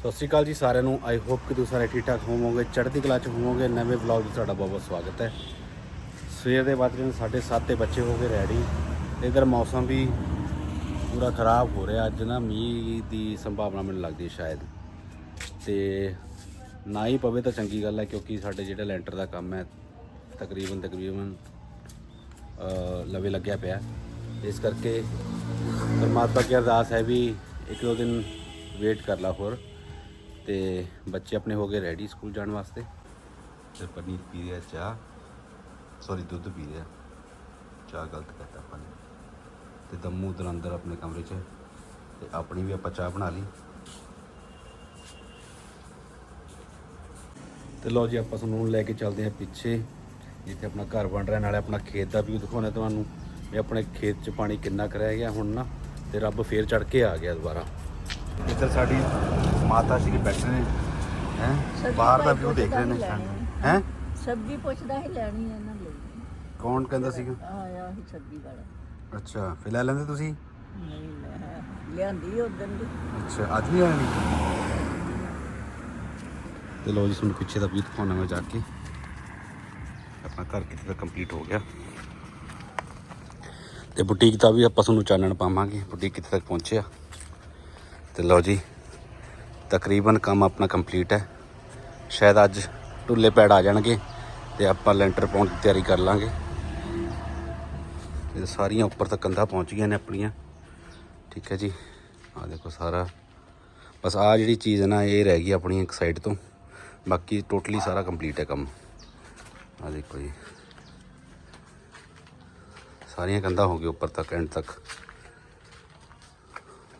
ਸਤਿ ਸ਼੍ਰੀ ਅਕਾਲ ਜੀ ਸਾਰਿਆਂ ਨੂੰ। ਆਈ ਹੋਪ ਕਿ ਤੁਸੀਂ ਸਾਰੇ ਠੀਕ ਠਾਕ ਹੋਵੋਗੇ, ਚੜ੍ਹਦੀ ਕਲਾ ਚ ਹੋਵੋਗੇ। ਨਵੇਂ ਵਲੌਗ ਵਿੱਚ ਤੁਹਾਡਾ ਬਹੁਤ ਬਹੁਤ ਸਵਾਗਤ ਹੈ। ਸਵੇਰ ਦੇ ਵੱਜ ਰਹੇ ਨੇ ਸਾਢੇ ਸੱਤ ਤੇ ਬੱਚੇ ਹੋ ਗਏ ਰੈਡੀ ਇਧਰ ਮੌਸਮ ਵੀ ਪੂਰਾ ਖਰਾਬ ਹੋ ਰਿਹਾ। ਅੱਜ ਨਾ ਮੀਂਹ ਦੀ ਸੰਭਾਵਨਾ ਮੈਨੂੰ ਲੱਗਦੀ ਹੈ ਸ਼ਾਇਦ। ਤੇ ਨਾ ਹੀ ਪਵੇ ਤਾਂ ਚੰਗੀ ਗੱਲ ਹੈ, ਕਿਉਂਕਿ ਸਾਡੇ ਜਿਹੜਾ ਲੈਂਟਰ ਦਾ ਕੰਮ ਹੈ, ਤਕਰੀਬਨ ਤਕਰੀਬਨ ਲਵੇ ਲੱਗਿਆ ਪਿਆ। ਇਸ ਕਰਕੇ ਪਰਮਾਤਮਾ ਕੀ ਅਰਦਾਸ ਹੈ ਵੀ ਇੱਕ ਦੋ ਦਿਨ ਵੇਟ ਕਰ ਲਾ ਹੋਰ। ਤੇ ਬੱਚੇ ਆਪਣੇ ਹੋ ਗਏ ਰੈਡੀ ਸਕੂਲ ਜਾਣ ਵਾਸਤੇ। ਤੇ ਪਨੀਰ ਪੀ ਰਿਹਾ ਚਾਹ। ਸੌਰੀ ਦੁੱਧ ਪੀ ਰਿਹਾ। ਚਾਹ ਗਲਤ ਕਰਤਾ ਆਪਾਂ ਨੇ। ਤੇ ਦਮੂ ਉਧਰ ਅੰਦਰ ਆਪਣੇ ਕਮਰੇ 'ਚ। ਤੇ ਆਪਣੀ ਵੀ ਆਪਾਂ ਚਾਹ ਬਣਾ ਲਈ। ਤੇ ਲਓ ਜੀ ਆਪਾਂ ਤੁਹਾਨੂੰ ਲੈ ਕੇ ਚੱਲਦੇ ਹਾਂ ਪਿੱਛੇ। ਜਿੱਥੇ ਆਪਣਾ ਘਰ ਬਣ ਰਿਹਾ ਨਾਲੇ ਆਪਣਾ ਖੇਤ ਦਾ ਵੀ ਦਿਖਾਉਣਾ ਤੁਹਾਨੂੰ। ਵੀ ਆਪਣੇ ਖੇਤ 'ਚ ਪਾਣੀ ਕਿੰਨਾ ਕੁ ਰਹਿ ਗਿਆ ਹੁਣ ਨਾ। ਤੇ ਰੱਬ ਫੇਰ ਚੜ ਕੇ ਆ ਗਿਆ ਦੁਬਾਰਾ। ਇੱਧਰ ਸਾਡੀ ਮਾਤਾ ਜੀ ਬੈਠੇ ਨੇ ਹੈ? ਬਾਹਰ ਦਾ ਵਿਊ ਦੇਖ ਰਹੇ ਨੇ। ਹੀ ਸਬਜ਼ੀ ਪੁੱਛਦਾ ਹੀ ਲੈਣੀ ਹੈ ਇਹਨਾਂ ਲਈ। ਕੌਣ ਕਹਿੰਦਾ ਸੀਗਾ? ਆਇਆ ਹੀ ਸਬਜ਼ੀ ਵਾਲਾ। ਅੱਛਾ ਫਿਰ ਲੈ ਲੈਂਦੇ ਤੁਸੀਂ? ਨਹੀਂ ਮੈਂ ਲਿਆਂਦੀ ਉਦੋਂ ਦੀ। ਅੱਛਾ ਅੱਜ ਨਹੀਂ ਆਣੀ ਤੇ ਲੋ ਜੀ ਤੁਹਾਨੂੰ ਪਿੱਛੇ ਦਾ ਵੀ ਦਿਖਾਉਣਾ ਮੈਂ ਜਾ ਕੇ। ਆਪਣਾ ਘਰ ਕਿਤੇ ਦਾ ਕੰਪਲੀਟ ਹੋ ਗਿਆ। ਤੇ ਬੁਟੀਕ ਦਾ ਵੀ ਆਪਾਂ ਤੁਹਾਨੂੰ ਚਾਨਣ ਪਾਵਾਂਗੇ। ਬੁਟੀਕ ਕਿੱਥੇ ਤੱਕ ਪਹੁੰਚਿਆ? ਤੇ ਲਓ ਜੀ, ਤਕਰੀਬਨ ਕੰਮ ਆਪਣਾ ਕੰਪਲੀਟ ਹੈ। ਸ਼ਾਇਦ ਅੱਜ ਟੁੱਲੇ ਪੈੜ ਆ ਜਾਣਗੇ ਤੇ ਆਪਾਂ ਲੈਂਟਰ ਪਾਉਣ ਦੀ ਤਿਆਰੀ ਕਰ ਲਾਂਗੇ। ਤੇ ਸਾਰੀਆਂ ਉੱਪਰ ਤੱਕ ਕੰਧਾਂ ਪਹੁੰਚ ਗਈਆਂ ਨੇ ਆਪਣੀਆਂ। ਠੀਕ ਹੈ ਜੀ ਆ ਦੇਖੋ ਸਾਰਾ। ਬਸ ਆ ਜਿਹੜੀ ਚੀਜ਼ ਹੈ ਨਾ, ਇਹ ਰਹਿ ਗਈ ਆਪਣੀ ਇੱਕ ਸਾਈਡ ਤੋਂ। ਬਾਕੀ ਟੋਟਲੀ ਸਾਰਾ ਕੰਪਲੀਟ ਹੈ ਕੰਮ। ਆ ਦੇਖੋ ਜੀ। ਸਾਰੀਆਂ ਕੰਧਾਂ ਹੋ ਗਈਆਂ ਉੱਪਰ ਤੱਕ ਐਂਡ ਤੱਕ।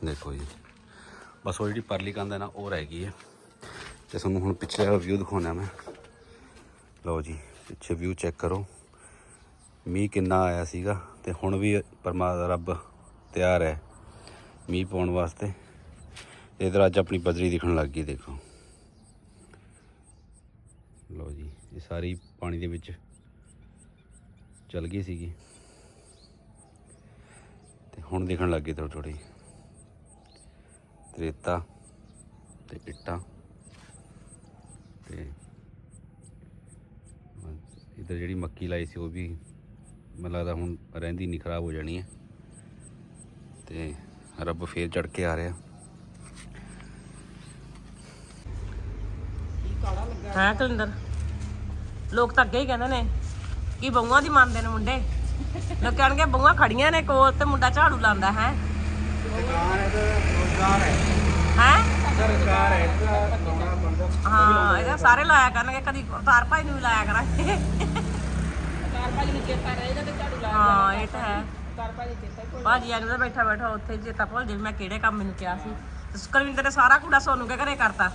ਦੇਖੋ ਜੀ। ਬਸ ਉਹ ਜਿਹੜੀ ਪਰਲੀ ਕੰਧ ਹੈ ਨਾ, ਉਹ ਰਹਿ ਗਈ ਹੈ। ਤੇ ਤੁਹਾਨੂੰ ਹੁਣ ਪਿਛਲੇ ਵਾਲਾ ਵਿਊ ਦਿਖਾਉਣਾ ਮੈਂ। ਲਓ ਜੀ, ਪਿੱਛੇ ਵਿਊ ਚੈੱਕ ਕਰੋ। ਮੀਂਹ ਕਿੰਨਾ ਆਇਆ ਸੀਗਾ ਤੇ ਹੁਣ ਵੀ ਪਰਮਾਤਮਾ ਰੱਬ ਤਿਆਰ ਹੈ ਮੀਂਹ ਪਾਉਣ ਵਾਸਤੇ। ਤੇ ਇਧਰ ਅੱਜ ਆਪਣੀ ਬਦਰੀ ਦਿਖਣ ਲੱਗ ਗਈ, ਦੇਖੋ। ਲਓ ਜੀ, ਇਹ ਸਾਰੀ ਪਾਣੀ ਦੇ ਵਿੱਚ ਚਲ ਗਈ ਸੀਗੀ। ਤੇ ਹੁਣ ਦਿਖਣ ਲੱਗ ਗਈ ਥੋੜੀ ਥੋੜੀ ਰੇਤਾ ਤੇ ਇੱਟਾਂ ਤੇ ਇਧਰ ਜਿਹੜੀ ਮੱਕੀ ਲਾਈ ਸੀ ਉਹ ਵੀ ਮੈਨੂੰ ਲੱਗਦਾ ਹੁਣ ਰਹਿੰਦੀ ਨਹੀਂ ਖਰਾਬ ਹੋ ਜਾਣੀ ਹੈ। ਤੇ ਰੱਬ ਫੇਰ ਚੜ ਕੇ ਆ ਰਿਹਾ। ਹੈ? ਕੁਲਿੰਦਰ? ਲੋਕ ਤਾਂ ਅੱਗੇ ਹੀ ਕਹਿੰਦੇ ਨੇ ਕਿ ਬਹੂਆਂ ਦੀ ਮੰਨਦੇ ਨੇ ਮੁੰਡੇ। ਲੋਕ ਕਹਿਣਗੇ ਬਹੂਆਂ ਖੜੀਆਂ ਨੇ ਕੋਲ ਤੇ ਮੁੰਡਾ ਝਾੜੂ ਲਾਉਂਦਾ ਹੈ। ਹੈ ਸਰਕਾਰ ਹੈ। ਹਾਂ? ਇਹਦਾ ਸਾਰੇ ਲਾਇਆ ਕਰਨਗੇ ਕਦੀ ਅਵਤਾਰ ਭਾਈ ਨੂੰ ਵੀ ਲਾਇਆ ਕਰਾਂਗੇ। ਚਾਰ ਭਾਜੀ ਨੂੰ ਚੇਤਾ ਰਹੇਗਾ ਤੇ ਝਾੜੂ ਲਾ ਹਾਂ ਇਹ ਤਾਂ ਹੈ। ਚਾਰ ਭਾਜੀ ਚੇਤਾ ਹੀ ਭੁੱਲ ਭਾਜੀ ਆਨੂੰ ਤਾਂ ਬੈਠਾ ਬੈਠਾ ਉੱਥੇ ਹੀ ਚੇਤਾ ਭੁੱਲ ਜੇ ਮੈਂ ਕਿਹੜੇ ਕੰਮ ਮੈਨੂੰ ਕਿਹਾ ਸੀ। ਤੇ ਕੁਲਵਿੰਦਰ ਨੇ ਸਾਰਾ ਕੁੜਾ ਸੋਨੂੰ ਕੇ ਘਰੇ ਕਰਤਾ।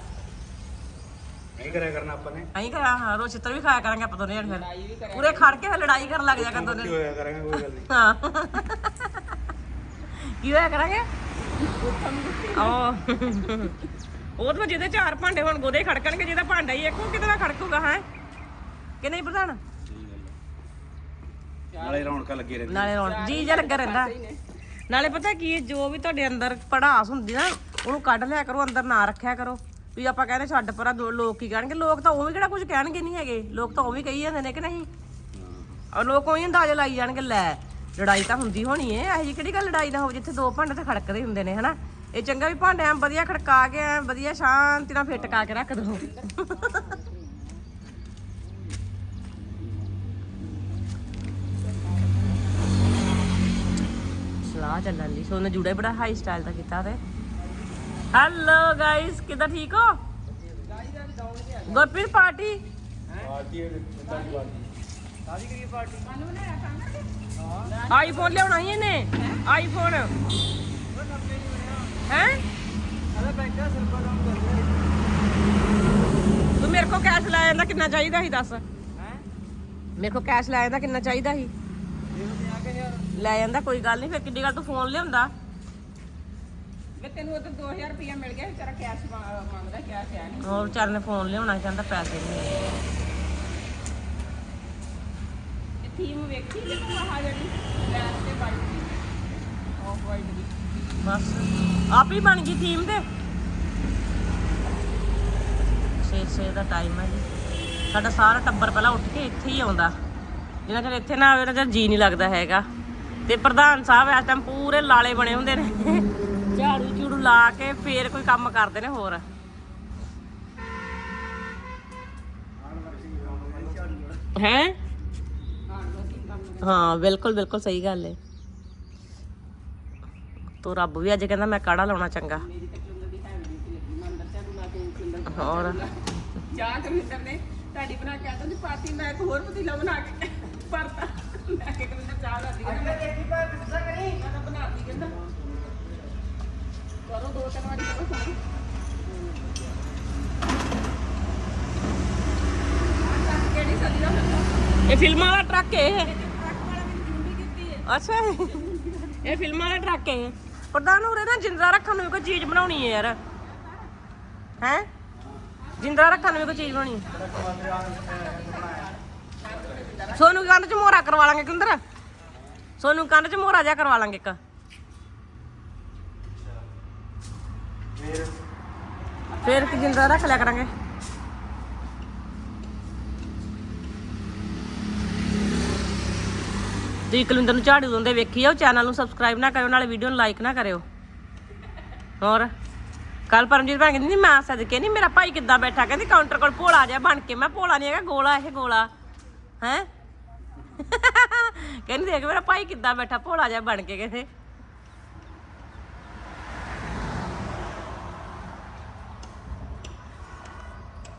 ਨਹੀਂ ਕਰਿਆ ਕਰਨਾ ਆਪਾਂ ਨੇ। ਅਹੀਂ ਕਰਿਆ ਹਾਂ ਰੋ ਚਿੱਤਰ ਵੀ ਖਾਇਆ ਕਰਾਂਗੇ ਆਪਾਂ ਦੋਨੇ ਜਣੇ। ਫਿਰ ਪੂਰੇ ਖੜ ਕੇ ਫਿਰ ਲੜਾਈ ਕਰਨ ਲੱਗ ਜਾ ਕਰ ਦੋਨੇ। ਹੋਇਆ ਕਰਾਂਗੇ ਕੋਈ ਗੱਲ ਨਹੀਂ ਹਾਂ। ਕੀ ਹੋਇਆ ਕਰਾਂਗੇ? ਉਹ ਉਹ ਤਾਂ ਜਿਹਦੇ ਚਾਰ ਭਾਂਡੇ ਹੁਣ ਗੋਦੇ ਖੜਕਣਗੇ ਜਿਹਦਾ ਭਾਂਡਾ ਹੀ ਇੱਕ ਉਹ ਕਿਤੇ ਖੜਕੂਗਾ ਹੈ? ਕਿ ਨਹੀਂ ਪ੍ਰਧਾਨ? ਨਾਲੇ ਰੌਣਕਾਂ ਲੱਗੀ ਰਹਿੰਦੀ ਨਾਲੇ ਰੌਣਕ ਜੀ ਜਿਹਾ ਲੱਗਾ ਰਹਿੰਦਾ। ਨਾਲੇ ਪਤਾ ਕੀ ਹੈ, ਜੋ ਵੀ ਤੁਹਾਡੇ ਅੰਦਰ ਪੜਾਸ ਹੁੰਦੀ ਨਾ ਉਹਨੂੰ ਕੱਢ ਲਿਆ ਕਰੋ ਅੰਦਰ ਨਾ ਰੱਖਿਆ ਕਰੋ। ਵੀ ਆਪਾਂ ਕਹਿੰਦੇ ਛੱਡ ਪਰਾਂ ਦੋ ਲੋਕ ਕੀ ਕਹਿਣਗੇ। ਲੋਕ ਤਾਂ ਉਹ ਵੀ ਕਿਹੜਾ ਕੁਝ ਕਹਿਣਗੇ ਨਹੀਂ ਹੈਗੇ। ਲੋਕ ਤਾਂ ਉਹ ਵੀ ਕਹੀ ਜਾਂਦੇ ਨੇ ਕਿ ਨਹੀਂ? ਔਰ ਲੋਕ ਉਹੀ ਅੰਦਾਜ਼ਾ ਲਾਈ ਜਾਣਗੇ ਲੈ ਲੜਾਈ ਤਾਂ ਹੁੰਦੀ ਹੋਣੀ ਏ ਇਹੋ ਜਿਹੀ ਕਿਹੜੀ ਗੱਲ ਲੜਾਈ ਨਾ ਹੋਵੇ ਜਿੱਥੇ ਦੋ ਭਾਂਡੇ ਤੇ ਖੜਕਦੇ ਹੁੰਦੇ ਨੇ ਹਨਾ? ਇਹ ਚੰਗਾ ਵੀ ਭਾਂਡੇ ਐਂ ਵਧੀਆ ਖੜਕਾ ਕੇ ਐਂ ਵਧੀਆ ਸ਼ਾਂਤੀ ਨਾਲ ਫਿੱਟ ਕਾ ਕੇ ਰੱਖ ਦੋ। ਸਲਾਹ ਚੱਲਣ ਦੀ ਸੋਨੇ ਜੂੜਾ ਹੀ ਬੜਾ ਹਾਈ ਸਟਾਈਲ ਦਾ ਕੀਤਾ ਤੇ। ਹੈਲੋ ਗਾਇਸ ਕਿਦਾਂ ਠੀਕ ਹੋ? ਗੁਰਪ੍ਰੀਤ ਪਾਰਟੀ? ਆਈਫੋਨ ਲਿਆਉਣਾ ਹੀ ਇਹਨੇ? ਆਈਫੋਨ ਹੈ? ਤੂੰ ਮੇਰੇ ਕੋ ਕੈਸ਼ ਲਾਇਆ ਜਾਂਦਾ ਕਿੰਨਾ ਚਾਹੀਦਾ ਸੀ ਦੱਸ? ਮੇਰੇ ਕੋ ਕੈਸ਼ ਲਾਇਆ ਜਾਂਦਾ ਕਿੰਨਾ ਚਾਹੀਦਾ ਸੀ? ਲੈ ਜਾਂਦਾ ਕੋਈ ਗੱਲ ਨਹੀਂ ਫਿਰ ਕਿੱਡੀ ਗੱਲ ਤੂੰ ਫੋਨ ਲਿਆਉਂਦਾ? ਮੈਂ ਤੈਨੂੰ ਉਦੋਂ 2000 ਰੁਪਇਆ ਮਿਲ ਗਿਆ ਵਿਚਾਰਾ ਕੈਸ਼ ਮੰਗਦਾ ਕੈਸ਼ ਹੈ ਨਹੀਂ ਹੋਰ ਵਿਚਾਰੇ ਨੇ ਫੋਨ ਲਿਆਉਣਾ ਸੀ, ਕਹਿੰਦਾ ਪੈਸੇ ਨਹੀਂ ਥੀਮ ਵੇਖੀ ਕਿ ਤੂੰ ਆਹ ਜਿਹੜੀ ਬਲੈਕ ਤੇ ਵਾਈਟ ਦੀ ਆਫ ਵਾਈਟ ਦੀ। ਬਸ। ਆਪ ਹੀ ਬਣ ਗਈ ਥੀਮ ਤੇ? ਸਵੇਰ ਦਾ ਟਾਈਮ ਹੈ ਜੀ। ਸਾਡਾ ਸਾਰਾ ਟੱਬਰ ਪਹਿਲਾਂ ਉੱਠ ਕੇ ਇੱਥੇ ਹੀ ਆਉਂਦਾ। ਜਿੰਨਾ ਚਿਰ ਇੱਥੇ ਨਾ ਆਵੇ ਉਹਨਾਂ ਚਿਰ ਜੀ ਨਹੀਂ ਲੱਗਦਾ ਹੈਗਾ। ਤੇ ਪ੍ਰਧਾਨ ਸਾਹਿਬ ਇਸ ਟਾਈਮ ਪੂਰੇ ਲਾਲੇ ਬਣੇ ਹੁੰਦੇ ਨੇ। ਝਾੜੂ ਝੂੜੂ ਲਾ ਕੇ ਫੇਰ ਕੋਈ ਕੰਮ ਕਰਦੇ ਨੇ ਹੋਰ। ਹੈ? ਹਾਂ ਬਿਲਕੁਲ ਬਿਲਕੁਲ ਸਹੀ ਗੱਲ ਹੈ ਤੋ ਰੱਬ ਵੀ ਅੱਜ ਕਹਿੰਦਾ ਮੈਂ ਕਾੜਾ ਲਾਉਣਾ ਚੰਗਾ। ਹੋਰ? ਚਾਹ ਕਵਿੰਦਰ ਨੇ ਤੁਹਾਡੀ ਬਣਾ ਕੇ ਆਤਾ ਦੀ ਪਾਤੀ ਮੈਂ ਇੱਕ ਹੋਰ ਪਤੀਲਾ ਬਣਾ ਕੇ ਪਰਤਾ। ਮੈਂ ਕਿ ਕਵਿੰਦਰ ਚਾਹ ਕਰਦੀ ਹੈ ਮੈਂ ਦੇਖੀ ਪਰ ਪਿੱਛਾ ਕਰੀ। ਮੈਂ ਤਾਂ ਬਣਾਤੀ ਕਹਿੰਦਾ। ਕਰੋ ਦੋ ਤਿੰਨ ਵਾਰੀ ਕਰੋ ਫੋਨ ਕਿਹੜੀ ਸਦੀ ਦਾ? ਹੁੰਦਾ ਇਹ ਫਿਲਮਾਂ ਵਾਲਾ ਟਰੱਕ ਹੈ ਇਹ ਟਰੱਕ ਵਾਲਾ ਮੈਨੂੰ ਡਿਊਟੀ ਕੀਤੀ ਹੈ ਅੱਛਾ। ਇਹ ਫਿਲਮਾਂ ਵਾਲਾ ਟਰੱਕ ਹੈ। ਪ੍ਰਧਾਨ ਉਰੇ ਨਾ ਜਿੰਦਰਾ ਰੱਖਣ ਨੂੰ ਵੀ ਕੋਈ ਚੀਜ਼ ਬਣਾਉਣੀ ਹੈ ਯਾਰ। ਹੈ? ਜਿੰਦਰਾ ਰੱਖਣ ਨੂੰ ਵੀ ਕੋਈ ਚੀਜ਼ ਬਣਾਉਣੀ ਹੈ। ਸੋਨੂੰ ਕੰਧ ਚ ਮੋਹਰਾ ਕਰਵਾ ਲਾਂਗੇ ਕਿੰਦਰ। ਸੋਨੂੰ ਕੰਧ ਚ ਮੋਹਰਾ ਜਿਹਾ ਕਰਵਾ ਲਾਂਗੇ ਇੱਕ। ਫੇਰ? ਕਿ ਜਿੰਦਰਾ ਰੱਖ ਲਿਆ ਕਰਾਂਗੇ। ਤੁਸੀਂ ਕੁਲਿੰਦਰ ਨੂੰ ਝਾੜੂ ਦਿੰਦੇ ਵੇਖੀ ਜਾਓ ਚੈਨਲ ਨੂੰ ਸਬਸਕ੍ਰਾਈਬ ਨਾ ਕਰਿਓ, ਨਾਲੇ ਵੀਡੀਓ ਨੂੰ ਲਾਈਕ ਨਾ ਕਰਿਓ। ਹੋਰ? ਕੱਲ ਪਰਮਜੀਤ ਭੈਣ ਕਹਿੰਦੀ, ਮੈਂ ਸਦਕੇ ਨਹੀਂ ਮੇਰਾ ਭਾਈ ਕਿੱਦਾਂ ਬੈਠਾ? ਕਹਿੰਦੀ ਕਾਊਂਟਰ ਕੋਲ ਭੋਲਾ ਜਿਹਾ ਬਣ ਕੇ। ਮੈਂ ਭੋਲਾ ਨਹੀਂ ਹੈਗਾ, ਗੋਲਾ ਇਹ ਗੋਲਾ। ਹੈ? ਕਹਿੰਦੀ, ਦੇਖ ਮੇਰਾ ਭਾਈ ਕਿੱਦਾਂ ਬੈਠਾ, ਭੋਲਾ ਜਿਹਾ ਬਣ ਕੇ ਕਹਿੰਦੇ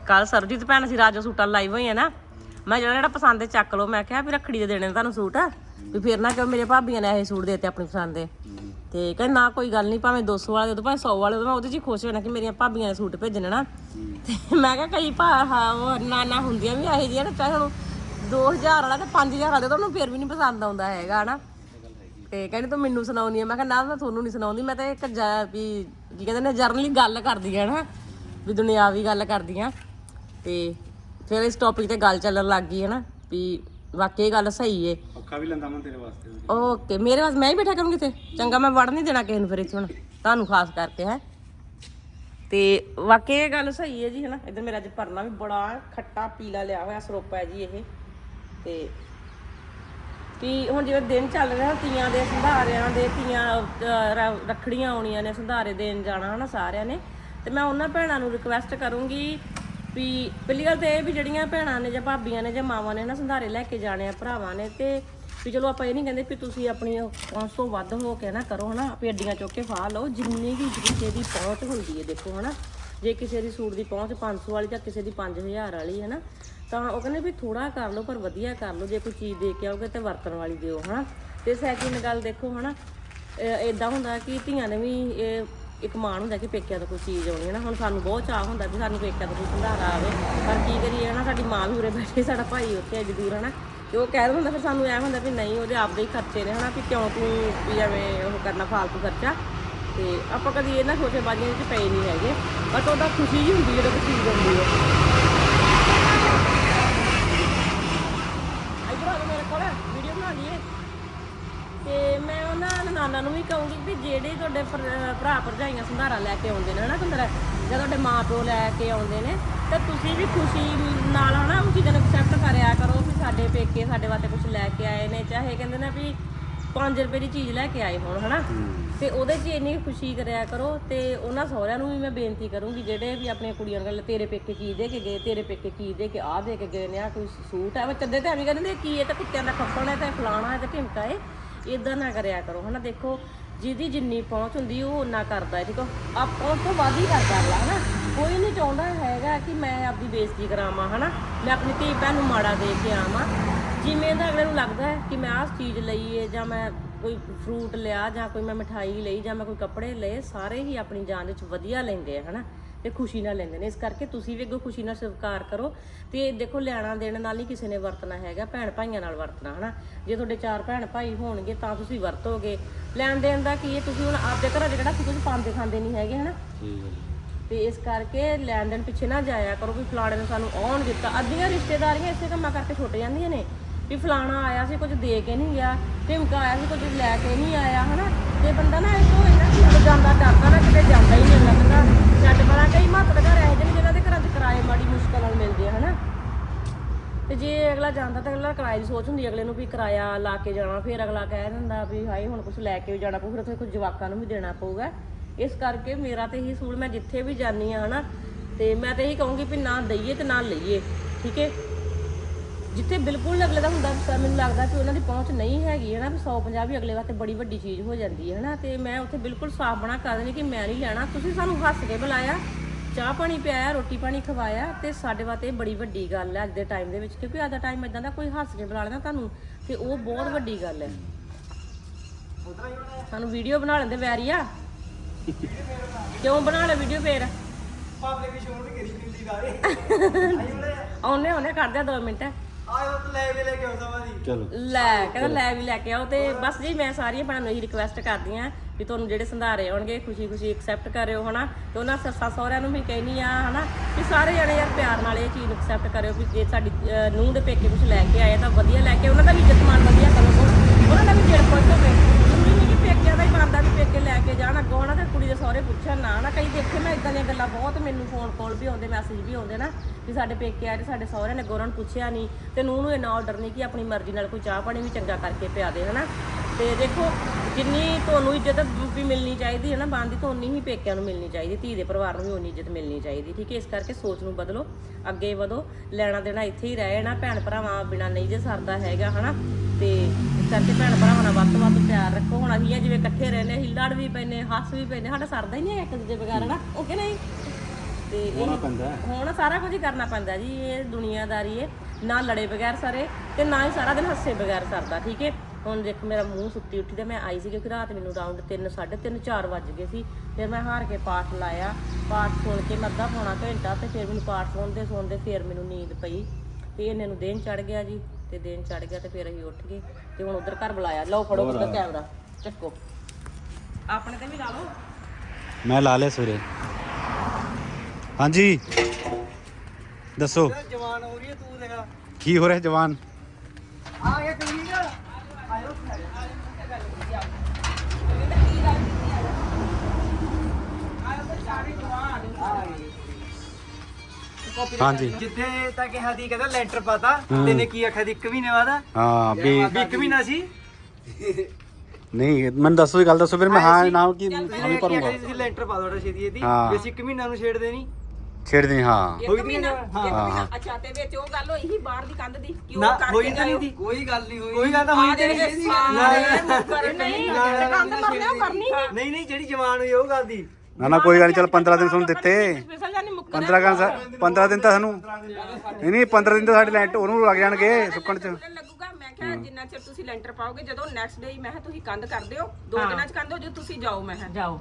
ਕੱਲ ਸਰਜੀਤ ਭੈਣ ਸੀ ਰਾਜੋ ਸੂਟਾਂ ਲਾਈਵ ਹੋਈ ਹੈ ਨਾ। ਮੈਂ ਜਿਹੜਾ ਜਿਹੜਾ ਪਸੰਦ ਹੈ ਚੱਕ ਲਓ। ਮੈਂ ਕਿਹਾ, ਵੀ ਰੱਖੜੀ ਦੇ ਦੇਣੇ ਨੇ ਤੁਹਾਨੂੰ ਸੂਟ। ਵੀ ਫਿਰ ਨਾ ਕਿਉਂ ਮੇਰੇ ਭਾਬੀਆਂ ਨੇ ਇਹ ਸੂਟ ਦੇਤੇ ਆਪਣੀ ਪਸੰਦ ਦੇ। ਤੇ ਕਹਿੰਦੇ ਨਾ ਕੋਈ ਗੱਲ ਨਹੀਂ, ਭਾਵੇਂ 200 ਵਾਲੇ ਦੇ ਦੋ, ਭਾਵੇਂ 100 ਵਾਲੇ ਦੇ, ਮੈਂ ਉਹਦੇ 'ਚ ਹੀ ਖੁਸ਼ ਹੋਣਾ ਕਿ ਮੇਰੀਆਂ ਭਾਬੀਆਂ ਨੇ ਸੂਟ ਭੇਜਣੇ ਨਾ। ਤੇ ਮੈਂ ਕਿਹਾ ਕਈ ਭਾ, ਹਾਂ, ਉਹ ਨਾਨਾ ਹੁੰਦੀਆਂ ਵੀ ਇਹੋ ਜਿਹੀਆਂ ਨੇ, ਚਾਹੇ ਹੁਣ 2000 ਵਾਲਾ ਤੇ 5000 ਵਾਲਾ ਦੇ ਤੁਹਾਨੂੰ ਫਿਰ ਵੀ ਨਹੀਂ ਪਸੰਦ ਆਉਂਦਾ ਹੈਗਾ, ਹਨਾ। ਤੇ ਕਹਿੰਦੀ ਤੂੰ ਮੈਨੂੰ ਸੁਣਾਉਣੀ ਆ। ਮੈਂ ਕਿਹਾ ਨਾ, ਮੈਂ ਤੁਹਾਨੂੰ ਨਹੀਂ ਸੁਣਾਉਂਦੀ, ਮੈਂ ਤਾਂ ਇੱਕ ਜ- ਵੀ ਕੀ ਕਹਿੰਦੇ ਨੇ, ਜਰਨਲੀ ਗੱਲ ਕਰਦੀ ਆ ਨਾ ਵੀ ਦੁਨਿਆਵੀ ਗੱਲ ਕਰਦੀ ਆ। ਤੇ ਫਿਰ ਇਸ ਟੌਪਿਕ ਤੇ ਗੱਲ ਚੱਲਣ ਲੱਗ ਗਈ ਹੈ ਨਾ ਵੀ ਵਾਕਈ ਇਹ ਗੱਲ ਸਹੀ ਏ। ਪੱਖਾ ਵੀ ਲੰਦਾ ਮੈਂ ਤੇਰੇ ਵਾਸਤੇ ਓਕੇ ਮੇਰੇ ਵਾਸਤੇ ਮੈਂ ਹੀ ਬੈਠਾ ਕਰੂੰਗੀ ਤੇ ਚੰਗਾ ਮੈਂ ਵੜ ਨਹੀਂ ਦੇਣਾ ਕਿਸੇ ਨੂੰ ਫਿਰ ਇੱਥੇ ਹੁਣ। ਤੁਹਾਨੂੰ ਖਾਸ ਕਰਕੇ ਹੈ। ਤੇ ਵਾਕਈ ਇਹ ਗੱਲ ਸਹੀ ਹੈ ਜੀ ਹਨਾ। ਇਧਰ ਮੇਰਾ ਅੱਜ ਪਰਨਾ ਵੀ ਬੜਾ ਖੱਟਾ ਪੀਲਾ ਲਿਆ ਹੋਇਆ ਸਰੋਪਾ ਹੈ ਜੀ ਇਹ। ਤੇ ਕਿ ਹੁਣ ਜਿਵੇਂ ਦਿਨ ਚੱਲ ਰਿਹਾ ਤੀਆਂ ਦੇ ਸੰਧਾਰਿਆਂ ਦੇ ਤੀਆਂ ਰੱਖੜੀਆਂ ਆਉਣੀਆਂ ਨੇ ਸੰਧਾਰੇ ਦੇਣ ਜਾਣਾ ਹਨਾ ਸਾਰਿਆਂ ਨੇ। ਤੇ ਮੈਂ ਉਹਨਾਂ ਭੈਣਾਂ ਨੂੰ ਰਿਕਵੈਸਟ ਕਰੂੰਗੀ ਵੀ ਪਹਿਲੀ ਗੱਲ ਤੇ ਇਹ ਵੀ ਜਿਹੜੀਆਂ ਭੈਣਾਂ ਨੇ ਜਾਂ ਭਾਬੀਆਂ ਨੇ ਜਾਂ ਮਾਵਾਂ ਨੇ ਨਾ ਸੰਧਾਰੇ ਲੈ ਕੇ ਜਾਣੇ ਆ, ਭਰਾਵਾਂ ਨੇ ਤੇ ਵੀ ਚਲੋ ਆਪਾਂ ਇਹ ਨਹੀਂ ਕਹਿੰਦੇ ਵੀ ਤੁਸੀਂ ਆਪਣੀ ਪਹੁੰਚ ਤੋਂ ਵੱਧ ਹੋ ਕੇ ਨਾ ਕਰੋ ਹਨਾ ਆਪੇ ਅੱਡੀਆਂ ਚੁੱਕ ਕੇ ਫਾ ਲਓ, ਜਿੰਨੀ ਵੀ ਕਿਸੇ ਦੀ ਪਹੁੰਚ ਹੁੰਦੀ ਹੈ ਦੇਖੋ ਹਨਾ, ਜੇ ਕਿਸੇ ਦੀ ਸੂਟ ਦੀ ਪਹੁੰਚ 500 ਵਾਲੀ ਜਾਂ ਕਿਸੇ ਦੀ 5000 ਵਾਲੀ ਹੈ ਨਾ, ਤਾਂ ਉਹ ਕਹਿੰਦੇ ਵੀ ਥੋੜਾ ਕਰ ਲਓ ਪਰ ਵਧੀਆ ਕਰ ਲਓ, ਜੇ ਕੋਈ ਚੀਜ਼ ਦੇ ਕੇ ਆਓਗੇ ਤੇ ਵਰਤਣ ਵਾਲੀ ਦਿਓ ਹਨਾ, ਤੇ ਸੈਕਿੰਡ ਗੱਲ ਦੇਖੋ ਹਨਾ ਇਦਾਂ ਹੁੰਦਾ ਕਿ ਧੀਆਂ ਨੇ ਵੀ ਇਹ ਇੱਕ ਮਾਣ ਹੁੰਦਾ ਕਿ ਪੇਕਿਆਂ ਤੋਂ ਕੋਈ ਚੀਜ਼ ਆਉਣੀ ਹੈ ਨਾ, ਹੁਣ ਸਾਨੂੰ ਬਹੁਤ ਚਾਹ ਹੁੰਦਾ ਵੀ ਸਾਨੂੰ ਪੇਕਿਆਂ ਤੋਂ ਕੋਈ ਸੰਧਾਰਾ ਆਵੇ। ਪਰ ਕੀ ਕਰੀਏ ਨਾ ਸਾਡੀ ਮਾਂ ਵੀ ਉਰੇ ਬੈਠੀ, ਸਾਡਾ ਭਾਈ ਉੱਥੇ ਐਡੀ ਦੂਰ ਨਾ ਤੇ ਉਹ ਕਹਿ ਦਿੰਦਾ, ਫਿਰ ਸਾਨੂੰ ਐ ਹੁੰਦਾ ਵੀ ਨਹੀਂ, ਉਹਦੇ ਆਪਦੇ ਹੀ ਖਰਚੇ ਨੇ ਹਨਾ, ਵੀ ਕਿਉਂ ਤੂੰ ਵੀ ਐਵੇਂ ਉਹ ਕਰਨਾ, ਫਾਲਤੂ ਖਰਚਾ। ਤੇ ਆਪਾਂ ਕਦੀ ਇਹਨਾਂ ਛੋਟੇ ਬਾਜੀਆਂ ਵਿੱਚ ਪਏ ਨਹੀਂ ਹੈਗੇ। ਬਟ ਉਹਦਾ ਖੁਸ਼ੀ ਹੀ ਹੁੰਦੀ ਜਦੋਂ ਕੋਈ ਚੀਜ਼ ਆਉਂਦੀ ਹੈ ਇੱਧਰ ਆ ਜਾਓ ਮੇਰੇ ਕੋਲ ਵੀਡੀਓ ਬਣਾ ਲਈਏ ਤੇ ਮੈਂ ਉਹਨਾਂ ਨਾਨਾ ਨੂੰ ਵੀ ਕਹੂੰਗੀ ਵੀ ਜਿਹੜੇ ਤੁਹਾਡੇ ਭਰ- ਭਰਾ ਭਰਜਾਈਆਂ ਸੰਧਾਰਾ ਲੈ ਕੇ ਆਉਂਦੇ ਨੇ ਨਾ ਕੰਦਰ ਜਾਂ ਤੁਹਾਡੇ ਮਾਂ ਪਿਓ ਲੈ ਕੇ ਆਉਂਦੇ ਨੇ ਤੇ ਤੁਸੀਂ ਵੀ ਖੁਸ਼ੀ ਨਾਲ ਹਨਾ ਉਹ ਚੀਜ਼ਾਂ ਨੂੰ ਐਕਸੈਪਟ ਕਰਿਆ ਕਰੋ ਵੀ ਸਾਡੇ ਪੇਕੇ ਸਾਡੇ ਵਾਸਤੇ ਕੁਝ ਲੈ ਕੇ ਆਏ ਨੇ ਚਾਹੇ ਕਹਿੰਦੇ ਨੇ ਵੀ 5 ਰੁਪਏ ਦੀ ਚੀਜ਼ ਲੈ ਕੇ ਆਏ ਹੋਣ ਹਨਾ। ਤੇ ਉਹਦੇ 'ਚ ਇੰਨੀ ਖੁਸ਼ੀ ਕਰਿਆ ਕਰੋ ਤੇ ਉਹਨਾਂ ਸਹੁਰਿਆਂ ਨੂੰ ਵੀ ਮੈਂ ਬੇਨਤੀ ਕਰੂੰਗੀ ਜਿਹੜੇ ਵੀ ਆਪਣੀਆਂ ਕੁੜੀਆਂ ਨੂੰ ਕਹਿੰਦੇ ਤੇਰੇ ਪੇਕੇ ਕੀ ਦੇ ਕੇ ਗਏ ਤੇਰੇ ਪੇਕੇ ਕੀ ਦੇ ਕੇ ਆਹ ਦੇ ਕੇ ਗਏ ਨੇ ਆ ਕੋਈ ਸੂਟ ਹੈ ਉਹ ਚੱਦੇ ਤੇ ਐਵੇਂ ਕਹਿੰਦੇ ਨੇ ਕੀ ਇਹ ਤਾਂ ਕੁੱਤਿਆਂ ਦਾ ਖੱਪਣ ਹੈ ਤੇ ਫਲਾਣਾ ਹੈ ਤੇ ਢਿਮਕਾ ਹੈ। ਇਦਾਂ ਨਾ ਕਰਿਆ ਕਰੋ, ਹਨਾ? ਦੇਖੋ, ਜਿਹਦੀ ਜਿੰਨੀ ਪਹੁੰਚ ਹੁੰਦੀ ਉਹ ਉਨਾ ਕਰਦਾ ਠੀਕ ਆ? ਆਪ ਉਸ ਤੋਂ ਵੱਧ ਹੀ ਕਰਦਾ ਅਗਲਾ ਹਨਾ? ਕੋਈ ਨਹੀਂ ਚਾਹੁੰਦਾ ਹੈਗਾ ਕਿ ਮੈਂ ਆਪਦੀ ਬੇਇੱਜ਼ਤੀ ਕਰਾਵਾਂ, ਹਨਾ? ਮੈਂ ਆਪਣੀ ਧੀ ਭੈਣ ਨੂੰ ਮਾੜਾ ਦੇ ਕੇ ਆਵਾਂ। ਜਿਵੇਂ ਦਾ ਅਗਲੇ ਨੂੰ ਲੱਗਦਾ ਹੈ ਕਿ ਮੈਂ ਆਹ ਚੀਜ਼ ਲਈ ਹੈ ਜਾਂ ਮੈਂ ਕੋਈ ਫਰੂਟ ਲਿਆ, ਜਾਂ ਕੋਈ ਮੈਂ ਮਠਾਈ ਲਈ, ਜਾਂ ਮੈਂ ਕੋਈ ਕੱਪੜੇ ਲਏ, ਸਾਰੇ ਹੀ ਆਪਣੀ ਜਾਨ ਵਿੱਚ ਵਧੀਆ ਲੈਂਦੇ ਆ, ਹਨਾ? ਤੇ ਖੁਸ਼ੀ ਨਾਲ ਲੈਂਦੇ ਨੇ। ਇਸ ਕਰਕੇ ਤੁਸੀਂ ਵੀ ਅੱਗੋਂ ਖੁਸ਼ੀ ਨਾਲ ਸਵੀਕਾਰ ਕਰੋ। ਤੇ ਦੇਖੋ ਲੈਣਾ ਦੇਣ ਨਾਲ ਨਹੀਂ ਕਿਸੇ ਨੇ ਵਰਤਣਾ ਹੈਗਾ। ਭੈਣ ਭਾਈਆਂ ਨਾਲ ਵਰਤਣਾ ਹਨਾ? ਜੇ ਤੁਹਾਡੇ ਚਾਰ ਭੈਣ ਭਾਈ ਹੋਣਗੇ ਤਾਂ ਤੁਸੀਂ ਵਰਤੋਗੇ। ਲੈਣ ਦੇਣ ਦਾ ਕੀ ਹੈ? ਤੁਸੀਂ ਹੁਣ ਆਪਦੇ ਘਰਾਂ 'ਚ ਕਿਹੜਾ ਕੁਝ ਪਾਉਂਦੇ ਖਾਂਦੇ ਨਹੀਂ ਹੈਗੇ ਹਨਾ? ਹੈ ਤੇ ਇਸ ਕਰਕੇ ਲੈਣ ਦੇਣ ਪਿੱਛੇ ਨਾ ਜਾਇਆ ਕਰੋ ਵੀ ਫਲਾਣੇ ਨੇ ਸਾਨੂੰ ਆਉਣ ਦਿੱਤਾ। ਅੱਧੀਆਂ ਰਿਸ਼ਤੇਦਾਰੀਆਂ ਇਸੇ ਕੰਮਾਂ ਕਰਕੇ ਛੁੱਟ ਜਾਂਦੀਆਂ ਨੇ ਵੀ ਫਲਾਣਾ ਆਇਆ ਸੀ ਕੁਝ ਦੇ ਕੇ ਨਹੀਂ ਗਿਆ। ਢਿਮਕਾ ਆਇਆ ਸੀ ਕੁਝ ਲੈ ਕੇ ਨਹੀਂ ਆਇਆ ਹਨਾ? ਤੇ ਬੰਦਾ ਨਾ ਇੱਥੋਂ ਇਹਨਾਂ ਕਿਤੇ ਜਾਂਦਾ ਡਰਦਾ ਨਾ ਕਿਤੇ ਜਾਂਦਾ ਹੀ ਨਹੀਂ ਲੱਗਦਾ ਛੱਡ ਪਰਾਂ ਕਈ ਮਾਤੜ ਘਰ ਐਸੇ ਜਿਹੇ ਜਿਹਨਾਂ ਦੇ ਘਰਾਂ 'ਚ ਕਿਰਾਏ ਮਾੜੀ ਮੁਸ਼ਕਲ ਨਾਲ ਮਿਲਦੇ ਆ, ਹਨਾ। ਤੇ ਜੇ ਅਗਲਾ ਜਾਂਦਾ ਤਾਂ ਅਗਲਾ ਕਿਰਾਏ ਦੀ ਸੋਚ ਹੁੰਦੀ ਅਗਲੇ ਨੂੰ ਵੀ ਕਿਰਾਇਆ ਲਾ ਕੇ ਜਾਣਾ, ਫਿਰ ਅਗਲਾ ਕਹਿ ਦਿੰਦਾ ਵੀ ਹਾਏ, ਹੁਣ ਕੁਝ ਲੈ ਕੇ ਵੀ ਜਾਣਾ ਪਊ, ਫਿਰ ਉੱਥੇ ਕੁਝ ਜਵਾਕਾਂ ਨੂੰ ਵੀ ਦੇਣਾ ਪਊਗਾ। ਇਸ ਕਰਕੇ ਮੇਰਾ ਤੇ ਇਹੀ ਸੂਲ, ਮੈਂ ਜਿੱਥੇ ਵੀ ਜਾਨੀ ਆ, ਹਨਾ, ਤੇ ਮੈਂ ਤੇ ਇਹੀ ਕਹੂੰਗੀ ਵੀ ਨਾ ਦਈਏ ਤੇ ਨਾ ਲਈਏ, ਠੀਕ ਹੈ ਜਿੱਥੇ ਬਿਲਕੁਲ ਅਗਲੇ ਦਾ ਹੁੰਦਾ ਤਾਂ ਮੈਨੂੰ ਲੱਗਦਾ ਕਿ ਉਹਨਾਂ ਦੀ ਪਹੁੰਚ ਨਹੀਂ ਹੈਗੀ ਹੈ ਨਾ ਵੀ 150 ਵੀ ਅਗਲੇ ਵਾਸਤੇ ਬੜੀ ਵੱਡੀ ਚੀਜ਼ ਹੋ ਜਾਂਦੀ ਹੈ ਨਾ ਤੇ ਮੈਂ ਉੱਥੇ ਬਿਲਕੁਲ ਸਾਫ਼ ਬਣਾ ਕਰ ਦਿੰਦੀ ਕਿ ਮੈਂ ਨਹੀਂ ਲੈਣਾ। ਤੁਸੀਂ ਸਾਨੂੰ ਹੱਸ ਕੇ ਬੁਲਾਇਆ ਚਾਹ ਪਾਣੀ ਪਿਆਇਆ ਰੋਟੀ ਪਾਣੀ ਖਵਾਇਆ ਤੇ ਸਾਡੇ ਵਾਸਤੇ ਬੜੀ ਵੱਡੀ ਗੱਲ ਹੈ ਅੱਜ ਦੇ ਟਾਈਮ ਦੇ ਵਿੱਚ ਕਿਉਂਕਿ ਅੱਜ ਦਾ ਟਾਈਮ ਇਦਾਂ ਦਾ ਕੋਈ ਹੱਸ ਕੇ ਬੁਲਾ ਲੈਣਾ ਤੁਹਾਨੂੰ ਤੇ ਉਹ ਬਹੁਤ ਵੱਡੀ ਗੱਲ ਹੈ। ਸਾਨੂੰ ਵੀਡੀਓ ਬਣਾ ਲੈਂਦੇ ਵੈਰੀਆ। ਕਿਉਂ ਬਣਾ ਲੈ ਵੀਡੀਓ ਫੇਰ? ਪਬਲਿਕ ਸ਼ੋਟ ਕਰੀ ਮਿਲਦੀ ਗਾਰੇ ਆਉਨੇ ਆਉਨੇ ਕਰਦੇ ਆ 2 ਮਿੰਟ। ਆਇਓ ਤਾਂ ਲੈ ਕੇ ਲੈ ਕੇ ਆਉਂਦਾ ਮਾਦੀ ਚਲੋ। ਲੈ ਕਹਿੰਦਾ ਲੈ ਵੀ ਲੈ ਕੇ ਆਓ ਤੇ ਬਸ ਜੀ ਮੈਂ ਸਾਰੀਆਂ ਭੈਣਾਂ ਨੂੰ ਇਹੀ ਰਿਕੁਐਸਟ ਕਰਦੀ ਆ ਵੀ ਤੁਹਾਨੂੰ ਜਿਹੜੇ ਸੰਧਾਰੇ ਆਉਣਗੇ ਖੁਸ਼ੀ ਖੁਸ਼ੀ ਐਕਸੈਪਟ ਕਰਿਓ ਹਨਾ? ਤੇ ਉਹਨਾਂ ਸੱਸਾਂ ਸਹੁਰਿਆਂ ਨੂੰ ਵੀ ਕਹਿਨੀ ਆ ਹਨਾ? ਵੀ ਸਾਰੇ ਜਣੇ ਯਾਰ ਪਿਆਰ ਨਾਲ ਇਹ ਚੀਜ਼ ਨੂੰ ਐਕਸੈਪਟ ਕਰਿਓ ਵੀ ਜੇ ਸਾਡੀ ਅਹ, ਨੂੰਹ ਦੇ ਪੇਕੇ ਕੁਝ ਲੈ ਕੇ ਆਏ ਤਾਂ ਵਧੀਆ ਲੈ ਕੇ ਉਹਨਾਂ ਦਾ ਵੀ ਇੱਜ਼ਤ ਮਾਣ ਵਧੀਆ ਕਰੋ। ਉਹਨਾਂ ਦਾ ਵੀ ਦਿਲ ਖੁਸ਼ ਹੋਵੇ। ਜ਼ਰੂਰੀ ਦਾ ਹੀ ਬਣਦਾ ਵੀ ਪੇਕੇ ਲੈ ਕੇ ਜਾਣ, ਅੱਗੋਂ ਹਨਾ ਤੇ ਕੁੜੀ ਦੇ ਸਹੁਰੇ ਪੁੱਛਣ ਨਾ ਨਾ ਕਈ ਦੇਖੇ ਮੈਂ ਇਦਾਂ ਦੀਆਂ ਗੱਲਾਂ ਬਹੁਤ ਮੈਨੂੰ ਫੋਨ ਕਾਲ ਵੀ ਆਉਂਦੇ ਮੈਸੇਜ ਵੀ ਆਉਂਦੇ ਨਾ, ਵੀ ਸਾਡੇ ਪੇਕੇ ਆਏ ਤੇ ਸਾਡੇ ਸਹੁਰਿਆਂ ਨੇ ਗੋਰਾਂ ਨੂੰ ਪੁੱਛਿਆ ਨਹੀਂ ਤੇ ਨੂੰਹ ਨੂੰ ਇੰਨਾ ਆਰਡਰ ਨਹੀਂ ਕਿ ਆਪਣੀ ਮਰਜ਼ੀ ਨਾਲ ਕੋਈ ਚਾਹ ਪਾਣੀ ਵੀ ਚੰਗਾ ਕਰਕੇ ਪਿਆ ਦੇ, ਹਨਾ? ਤੇ ਦੇਖੋ, ਜਿੰਨੀ ਤੁਹਾਨੂੰ ਇੱਜ਼ਤ ਵੀ ਮਿਲਣੀ ਚਾਹੀਦੀ ਹੈ ਨਾ, ਬੰਦੀ ਤੋਂ ਉਨੀ ਹੀ ਪੇਕਿਆਂ ਨੂੰ ਮਿਲਣੀ ਚਾਹੀਦੀ, ਧੀ ਦੇ ਪਰਿਵਾਰ ਨੂੰ ਵੀ ਉਨੀ ਇੱਜ਼ਤ ਮਿਲਣੀ ਚਾਹੀਦੀ, ਠੀਕ ਹੈ? ਇਸ ਕਰਕੇ ਸੋਚ ਨੂੰ ਬਦਲੋ, ਅੱਗੇ ਵਧੋ, ਲੈਣਾ ਦੇਣਾ ਇੱਥੇ ਹੀ ਰਹੇ ਨਾ ਭੈਣ ਭਰਾਵਾਂ ਬਿਨਾ ਨਹੀਂ ਜੇ ਸਰਦਾ ਹੈਗਾ, ਹਨਾ? ਤੇ ਕਰਕੇ ਭੈਣ ਭਰਾਵਾਂ ਨਾਲ ਵੱਧ ਤੋਂ ਵੱਧ ਪਿਆਰ ਰੱਖੋ। ਹੁਣ ਅਸੀਂ ਆ ਜਿਵੇਂ ਇਕੱਠੇ ਰਹਿੰਦੇ ਅਸੀਂ ਲੜ ਵੀ ਪੈਨੇ ਹੱਸ ਵੀ ਪੈਨੇ ਸਾਡਾ ਸਰਦਾ ਹੀ ਨਹੀਂ ਹੈ ਇੱਕ ਦੂਜੇ ਬਗੈਰ ਨਾ ਉਹ ਕਿ ਨਹੀਂ? ਤੇ ਇਹ ਪੈਂਦਾ ਹੁਣ ਸਾਰਾ ਕੁਝ ਕਰਨਾ ਪੈਂਦਾ ਜੀ ਇਹ ਦੁਨੀਆਦਾਰੀ ਹੈ। ਨਾ ਲੜੇ ਬਗੈਰ ਸਾਰੇ ਤੇ ਨਾ ਹੀ ਸਾਰਾ ਦਿਨ ਹੱਸੇ ਬਗੈਰ ਸਰਦਾ ਠੀਕ ਹੈ? ਹੁਣ ਦੇਖ ਮੇਰਾ ਮੂੰਹ ਸੁੱਤੀ ਉੱਠੀ ਤੇ ਮੈਂ ਆਈ ਸੀ ਕਿਉਂਕਿ ਰਾਤ ਮੈਨੂੰ ਰਾਉਂਡ 3 3:30 4 ਵੱਜ ਗਏ ਸੀ। ਫਿਰ ਮੈਂ ਹਾਰ ਕੇ ਪਾਠ ਲਾਇਆ। ਪਾਠ ਸੁਣ ਕੇ ਮੈਂ ਅੱਧਾ ਪੌਣਾ ਘੰਟਾ ਤੇ ਫਿਰ ਮੈਨੂੰ ਪਾਠ ਸੁਣਦੇ ਸੁਣਦੇ ਫਿਰ ਮੈਨੂੰ ਨੀਂਦ ਪਈ। ਤੇ ਇਹਨੇ ਨੂੰ ਦਿਨ ਚੜ ਗਿਆ ਜੀ। ਤੇ ਦਿਨ ਚੜ ਗਿਆ ਤੇ ਫਿਰ ਅਸੀਂ ਉੱਠ ਗਏ ਤੇ ਹੁਣ ਉਧਰ ਘਰ ਬੁਲਾਇਆ। ਲਓ ਫੜੋ ਉਧਰ ਕੈਮਰਾ ਚੱਕੋ। ਆਪਣੇ ਤੇ ਵੀ ਲਾ ਲਓ। ਮੈਂ ਲਾ ਲਿਆ ਸਵੇਰੇ। ਹਾਂਜੀ। ਦੱਸੋ। ਜਵਾਨ ਹੋ ਰਹੀ ਹੈ ਤੂੰ ਦੇਖਾ ਕੀ ਹੋ ਰਿਹਾ ਜਵਾਨ? ਆ ਗਿਆ ਕਲੀਰ ਆਇਓ। ਹਾਂਜੀ। ਜਿੱਥੇ ਤਾਂ ਕਿਹਾ ਦੀ ਕਹਿੰਦਾ ਲੈਂਟਰ ਪਾਤਾ ਤੈਨੇ ਕੀ ਆਖਿਆ ਦੀ ਇੱਕ ਮਹੀਨੇ ਬਾਅਦ? ਹਾਂ ਵੀ ਵੀ ਇੱਕ ਮਹੀਨਾ ਸੀ? ਨਹੀਂ ਮੈਨੂੰ ਦੱਸੋ ਇਹ ਗੱਲ ਦੱਸੋ ਫਿਰ ਮੈਂ ਹਾਂ ਨਾ ਕੀ ਨਹੀਂ ਕਰੂੰਗਾ ਤੁਸੀਂ ਲੈਂਟਰ ਪਾ ਦੋ ਛੇਤੀ ਹਾਂ। ਵੀ ਅਸੀਂ ਇੱਕ ਮਹੀਨਾ ਨੂੰ ਛੇੜਦੇ ਨਹੀਂ। ਛੇੜਦੇ ਹਾਂ। ਇੱਕ ਮਹੀਨਾ ਅੱਛਾ ਤੇ ਵਿੱਚ ਉਹ ਗੱਲ ਹੋਈ ਸੀ ਬਾਹਰ ਦੀ ਕੰਧ ਦੀ ਕਿ ਉਹ ਕਰਕੇ ਹੋਈ ਤਾਂ ਨਹੀਂ ਜਾਇਓ। ਸੀ। ਕੋਈ ਗੱਲ ਨਹੀਂ ਹੋਈ। ਕੋਈ ਗੱਲ ਤਾਂ ਹੋਈ ਤਾਂ ਨਹੀਂ ਨਹੀਂ ਨਹੀਂ ਜਿਹੜੀ ਜਵਾਨ ਹੋਈ ਉਹ ਗੱਲ ਦੀ। ਨਾ ਨਾ ਕੋਈ ਗੱਲ ਨਹੀਂ ਚਲ 15 ਦਿਨ ਤੁਹਾਨੂੰ ਦਿੱਤੇ। ਸਪੈਸ਼ਲ ਜਾਨੀ ਮੁੱਕ 15 ਦਿਨ 15 ਦਿਨ ਤਾਂ ਸਾਨੂੰ ਨਹੀਂ ਨਹੀਂ 15 ਦਿਨ ਤਾਂ ਸਾਡੇ ਲੈਂਟ ਉਹਨੂੰ ਲੱਗ ਜਾਣਗੇ ਸੁੱਕਣ ਚ। ਲੱਗਣ ਲੱਗੂਗਾ ਮੈਂ ਕਿਹਾ ਜਿੰਨਾ ਚਿਰ ਤੁਸੀਂ ਲੈਂਟਰ ਪਾਓਗੇ ਜਦੋਂ ਨੈਕਸਟ ਡੇ ਮੈਂ ਕਿਹਾ ਤੁਸੀਂ ਕੰਧ ਕਰ ਦਿਓ ਦੋ ਦਿਨਾਂ ਚ ਕੰਧ ਹੋ ਜੇ ਤੁਸੀਂ ਜਾਓ ਮੈਂ ਕਿਹਾ। ਜਾਓ।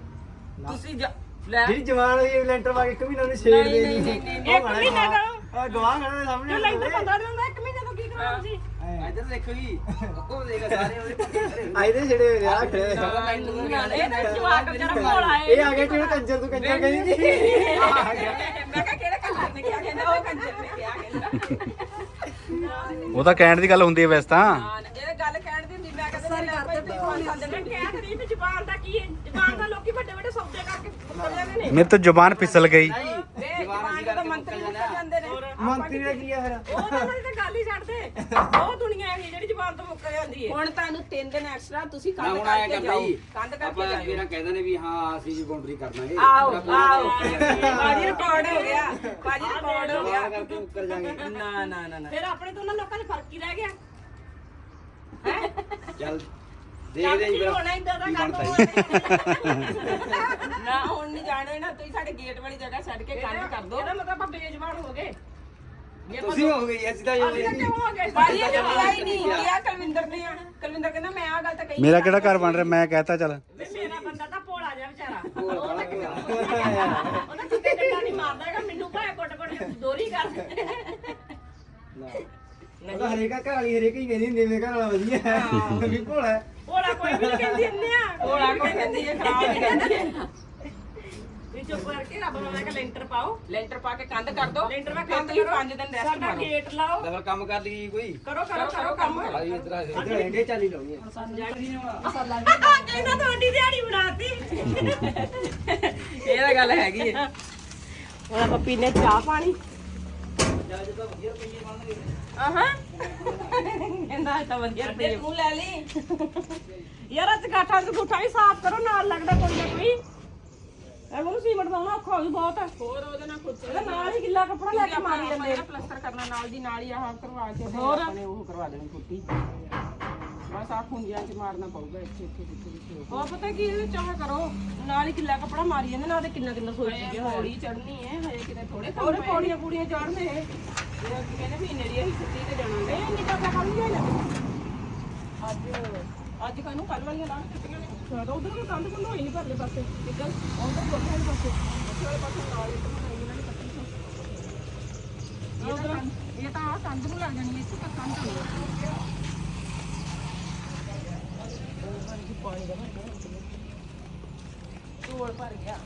ਤੁਸੀਂ ਜਾ- ਲੈ। ਜਿਹੜੀ ਜਵਾਨ ਹੋਈ ਲੈਂਟਰ ਪਾ ਕੇ ਇੱਕ ਮਹੀਨਾ ਨੂੰ ਛੇੜਦੇ ਨਹੀਂ, ਨਹੀਂ ਨਹੀਂ, ਨਹੀਂ, ਇੱਕ ਮਹੀਨਾ ਦਾ ਆ ਗਵਾਹ ਖੜਾ ਦੇ ਸਾਹਮਣੇ ਲੈਂਟਰ 15 ਦਿਨ ਦਾ ਇੱਕ ਮਹੀਨੇ ਤੋਂ ਕੀ ਕਰਾਉਣਾ ਸੀ ਇੱਧਰ ਦੇਖੋ ਜੀ। ਉਹ ਦੇਖਾ ਸਾਰੇ ਉਹਦੇ ਆਇਦੇ ਛੜੇ ਹੋਏ। ਆ ਖੜੇ ਇਹ ਤਾਂ ਜਵਾਕ ਵਿਚਾਰਾ ਭੋਲਾ ਏ ਇਹ ਆ ਗਿਆ ਕਿਹੜਾ ਕੰਜਰ ਤੂੰ ਕੰਜਰ ਕਹਿੰਦੀ? ਸੀ ਆ ਗਿਆ। ਮੈਂ ਕਿਹਾ ਕਿਹੜੇ ਕੰਜਰ ਨੇ ਕਿਹਾ ਕਹਿੰਦਾ? ਉਹ ਕੰਜਰ ਨੇ ਕਿਹਾ ਕਹਿੰਦਾ। ਉਹ ਤਾਂ ਕਹਿਣ ਦੀ ਗੱਲ ਹੁੰਦੀ ਹੈ ਵੈਸੇ ਤਾਂ। ਹਾਂ ਇਹ ਗੱਲ ਕਹਿਣ ਦੀ ਹੁੰਦੀ ਮੈਂ ਕਹਿੰਦਾ ਲੈ ਭਾਈ ਤੁਸੀਂ ਕਰ ਮੈਂ ਦਿੰਦੇ ਕਹਿ ਰਹੀ ਵੀ ਜ਼ਬਾਨ ਦਾ ਕੀ ਹੈ? ਜ਼ਬਾਨ ਦਾ ਲੋਕੀ ਵੱਡੇ ਵੱਡੇ ਸੌਦੇ ਕਰਕੇ ਜਾਂਦੇ ਨੇ। ਮੇਰੇ ਤੋਂ ਜ਼ੁਬਾਨ ਫਿਸਲ ਗਈ। ਵੇ ਜਵਾਨ ਦਾ ਮੰਤਰੀ ਨੇ ਮੰਤਰੀ ਨੇ ਕੀ ਆ ਫਿਰ? ਉਹ ਤਾਂ ਉਹਨਾਂ ਦੀ ਤਾਂ ਗੱਲ ਹੀ ਛੱਡ ਦੇ। ਉਹ ਦੁਨੀਆ ਹੈ ਜਿਹੜੀ ਜ਼ਬਾਨ ਤੋਂ ਮੁੱਕਰ ਜਾਂਦੀ ਹੈ ਹੁਣ ਤੁਹਾਨੂੰ 3 ਦਿਨ ਐਕਸਟਰਾ ਤੁਸੀਂ ਕੰਧ ਕਰਕੇ ਜਾਓ। ਕੰਧ ਕਰਕੇ ਆਪਾਂ ਜਾਓ ਜਿਹੜਾ ਕਹਿੰਦੇ ਨੇ ਵੀ ਹਾਂ ਅਸੀਂ ਵੀ ਬਾਉਂਡਰੀ ਕਰਨਾਂਗੇ ਆਓ ਆਓ। ਬਾਜੀ ਰਿਕਾਰਡ ਹੋ ਗਿਆ। ਬਾਜੀ ਰਿਕਾਰਡ ਹੋ ਗਿਆ। ਕਰਕੇ ਉੱਕਰ ਜਾਾਂਗੇ। ਨਾ ਨਾ ਨਾ ਨਾ। ਫਿਰ ਆਪਣੇ ਤੋਂ ਉਹਨਾਂ ਲੋਕਾਂ 'ਚ ਫ਼ਰਕ ਹੀ ਰਹਿ ਗਿਆ? ਚੱਲ ਕੰਮ ਦੇਖਦੇ ਕੀ ਜੀ ਹੋਣਾ ਇਦਾਂ ਦਾ ਕੀ ਕੰਮ ਬਣਦਾ ਨਾ ਹੁਣ ਨਹੀਂ ਜਾਣੇ ਨਾ ਤੁਸੀਂ ਸਾਡੇ ਗੇਟ ਵਾਲੀ ਜਗ੍ਹਾ ਛੱਡ ਕੇ ਕੰਧ ਕਰ ਦਿਓ ਇਹਦਾ ਮਤਲਬ ਆਪਾਂ ਬੇਜ਼ਬਾਨ ਹੋ ਗਏ। ਤੁਸੀਂ ਹੋ ਗਈ ਅਸੀਂ ਤਾਂ ਇਹ ਅਸੀਂ ਤਾਂ ਕਿਉਂ ਹੋ ਗਏ? ਬਾਜੀ ਇਹ ਕਿਹਾ ਹੀ ਨਹੀਂ ਕਿਹਾ ਕੁਲਵਿੰਦਰ ਨੇ ਆ। ਕੁਲਵਿੰਦਰ ਕਹਿੰਦਾ ਮੈਂ ਆ ਗੱਲ ਤਾਂ ਕਹੀ ਮੇਰਾ ਕਿਹੜਾ ਘਰ ਬਣ ਰਿਹਾ? ਮੈਂ ਕਹਤਾ ਚੱਲ। ਵੇ ਮੇਰਾ ਬੰਦਾ ਤਾਂ ਭੋਲਾ ਜਿਹਾ ਵਿਚਾਰਾ। ਉਹ ਤਾਂ ਕਿਤੇ- ਉਹ ਤਾਂ ਕਿਤੇ ਡੰਡਾ ਨਹੀਂ ਮਾਰਦਾ ਹੈਗਾ ਮੈਨੂੰ ਭਾਵੇਂ ਕੁੱਟ ਕੁੱਟ ਕੇ ਦੋਰੀ ਕਰ ਦੇ। ਉਹ ਤਾਂ ਹਰੇਕਾ ਘਰ ਵਾਲੀ ਹਰੇਕ ਹੀ ਕਹਿੰਦੀ ਹੁੰਦੀ ਮੇਰੇ ਘਰ ਵਾਲਾ ਵਧੀਆ ਹੈ ਵੀ ਭੋਲਾ ਹੈ। ਭੋਲਾ ਕੋਈ ਵੀ ਨਹੀਂ ਕਹਿੰਦੀ ਇੰਨੇ ਆ। ਕੋਲਾ ਕੋਈ ਕਹਿੰਦੀ ਹੈ ਖਰਾਬ ਨਹੀਂ ਕਹਿੰਦੀ। ਹੈ ਵੀ ਚੁੱਪ ਕਰਕੇ ਰੱਬ ਨੂੰ ਮੈਂ ਕਿਹਾ ਲੈਂਟਰ ਪਾਓ। ਲੈਂਟਰ ਪਾ ਕੇ ਕੰਧ ਕਰ ਦੋ। ਲੈਂਟਰ ਮੈਂ ਫਿਰ ਕੰਧ ਤੁਸੀਂ ਕਰੋ। ਪੰਜ ਦਿਨ ਰੈਸਟ ਸਾਡਾ ਕਰੋ ਗੇਟ ਲਾਓ। ਡਬਲ ਕੰਮ ਕਰ ਲਈ ਕੋਈ? ਕਰੋ ਕਰੋ ਕਰੋ ਕੰਮ। ਆਈ ਇਧਰ ਆ ਇੱਧਰ ਰਹਿੰਦੇ ਚਾਲੀ ਲਾਉਣੀ ਹੈ ਕਹਿੰਦਾ ਤੁਹਾਡੀ ਦਿਹਾੜੀ ਬਣਾਤੀ। ਇਹ ਤਾਂ ਗੱਲ ਹੈਗੀ ਹੈ ਹੁਣ ਆਪਾਂ ਪੀਨੇ ਚਾਹ ਪਾਣੀ। ਆਹਾਂ। ਕਹਿੰਦਾ ਇਹ ਤਾਂ ਵਧੀਆ ਰੁਪਏ ਤੂੰ ਲੈ ਲਈ। ਯਾਰ ਅੱਜ ਗੁੱਠਾ ਵੀ ਸਾਫ਼ ਕਰੋ ਨਾਲ ਲੱਗਦਾ ਕੋਈ ਨਾ ਕੋਈ। ਇਹ ਨੂੰ ਸੀਮਟ ਲਾਉਣਾ ਔਖਾ ਹੋ ਜੂ ਬਹੁਤ। ਹੋਰ ਉਹਦੇ ਨਾਲ ਖੁਦ ਇਹਦਾ ਨਾਲ ਹੀ ਗਿੱਲਾ ਕੱਪੜਾ ਲੈ ਕੇ ਮਾਰੀ ਜਾਂਦੇ। ਜਿਹੜਾ ਪਲਸਤਰ ਕਰਨਾ ਨਾਲ ਦੀ ਨਾਲ ਹੀ ਆਹ ਕਰਵਾ ਕੇ ਤੇ ਹੋਰ? ਆਪਣੇ ਉਹ ਕਰਵਾ ਦੇਣੀ ਪੁੱਟੀ ਬਸ ਆ ਖੁੰਝਿਆਂ 'ਚ ਮਾਰਨਾ ਪਊਗਾ ਇੱਥੇ ਇੱਥੇ ਇੱਥੇ ਇੱਥੇ ਉਹ ਪਤਾ ਕੀ ਇਹਦੇ ਚਾਹ ਕਰੋ ਨਾਲ ਹੀ ਗਿੱਲਾ ਕੱਪੜਾ ਮਾਰੀ ਜਾਂਦੇ ਨਾਲ ਤੇ ਕਿੰਨਾ ਕਿੰਨਾ ਸੋਚ ਚੁੱਕੇ ਹੋਏ ਪੌੜੀ ਚੜਨੀ ਹੈ ਹਜੇ ਕਿਤੇ ਥੋੜੇ ਹੋਰ ਪੌੜੀਆਂ ਪੂੜੀਆਂ ਚੜ੍ਹਦੇ ਇਹ ਕਹਿੰਦੇ ਮਹੀਨੇ ਦੀ ਅਸੀਂ ਛੁੱਟੀ ਤੇ ਜਾਣਾ। ਇਹ ਇੰਨੀ ਕਾਕਾ ਕੱਲ ਹੀ ਜਾਣਾ ਅੱਜ ਅੱਜ ਕਾਨੂੰ ਕੱਲ ਵਾਲੀਆਂ ਲਾਣ ਕਿੱਤੀਆਂ ਨੇ। ਸਾਡਾ ਉਧਰ ਕੋਈ ਕੰਧ ਕੰਧ ਹੋਈ ਨਹੀਂ ਪਰਲੇ ਪਾਸੇ। ਕਿੱਧਰ ਉਧਰ ਕੋਠੇ ਵਾਲੇ ਪਾਸੇ। ਕੋਠੇ ਵਾਲੇ ਪਾਸੇ ਨਾਲ ਇੱਕ ਬਣਾਈ ਇਹਨਾਂ ਨੇ ਕੱਟੀ ਸੀ। ਇਹ ਤਾਂ ਇਹ ਤਾਂ ਆਹ ਕੰਧ ਨੂੰ ਲੱਗ ਜਾਣੀ ਹੈ, ਇੱਥੇ ਤੱਕ ਕੰਧ ਨਹੀਂ ਢੋਲ ਭਰ ਗਿਆ।